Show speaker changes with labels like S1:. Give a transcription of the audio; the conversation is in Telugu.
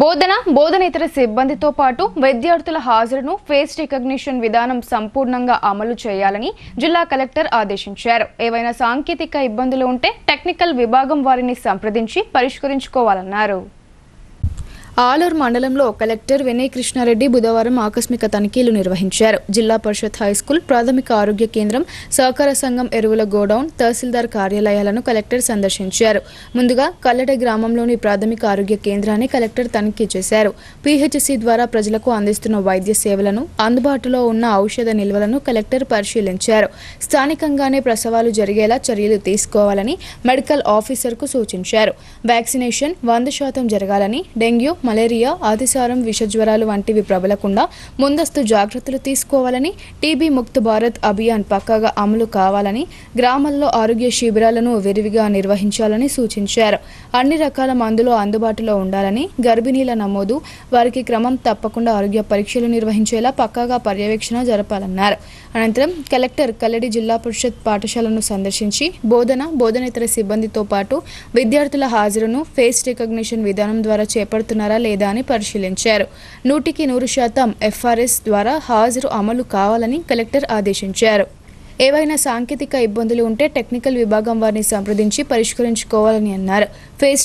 S1: బోధన బోధనేతర సిబ్బందితో పాటు విద్యార్థుల హాజరును ఫేస్ రికగ్నిషన్ విధానం సంపూర్ణంగా అమలు చేయాలని జిల్లా కలెక్టర్ ఆదేశించారు. ఏవైనా సాంకేతిక ఇబ్బందులు ఉంటే టెక్నికల్ విభాగం వారిని సంప్రదించి పరిష్కరించుకోవాలన్నారు. ఆలూరు మండలంలో కలెక్టర్ వినయ్ కృష్ణారెడ్డి బుధవారం ఆకస్మిక తనిఖీలు నిర్వహించారు. జిల్లా పరిషత్ హైస్కూల్ ప్రాథమిక ఆరోగ్య కేంద్రం సహకార సంఘం ఎరువుల గోడౌన్ తహసీల్దార్ కార్యాలయాలను కలెక్టర్ సందర్శించారు. ముందుగా కల్లెడ గ్రామంలోని ప్రాథమిక ఆరోగ్య కేంద్రాన్ని కలెక్టర్ తనిఖీ చేశారు. పీహెచ్సీ ద్వారా ప్రజలకు అందిస్తున్న వైద్య సేవలను అందుబాటులో ఉన్న ఔషధ నిల్వలను కలెక్టర్ పరిశీలించారు. స్థానికంగానే ప్రసవాలు జరిగేలా చర్యలు తీసుకోవాలని మెడికల్ ఆఫీసర్కు సూచించారు. వ్యాక్సినేషన్ వంద శాతం జరగాలని డెంగ్యూ మలేరియా అతిసారం విషజ్వరాలు వంటివి ప్రబలకుండా ముందస్తు జాగ్రత్తలు తీసుకోవాలని టీబీ ముక్త్ భారత్ అభియాన్ పక్కాగా అమలు కావాలని గ్రామాల్లో ఆరోగ్య శిబిరాలను విరివిగా నిర్వహించాలని సూచించారు. అన్ని రకాల మందులు అందుబాటులో ఉండాలని గర్భిణీల నమోదు వారికి క్రమం తప్పకుండా ఆరోగ్య పరీక్షలు నిర్వహించేలా పక్కాగా పర్యవేక్షణ జరపాలన్నారు. అనంతరం కలెక్టర్ కల్లడి జిల్లా పరిషత్ పాఠశాలను సందర్శించి బోధన బోధనేతర సిబ్బందితో పాటు విద్యార్థుల హాజరును ఫేస్ రికగ్నిషన్ విధానం ద్వారా చేపడుతున్నారు లేదా అని పరిశీలించారు. నూటికి నూరు శాతం ఎఫ్ఆర్ఎస్ ద్వారా హాజరు అమలు కావాలని కలెక్టర్ ఆదేశించారు. ఏవైనా సాంకేతిక ఇబ్బందులు ఉంటే టెక్నికల్ విభాగం వారిని సంప్రదించి పరిష్కరించుకోవాలని అన్నారు. ఫేస్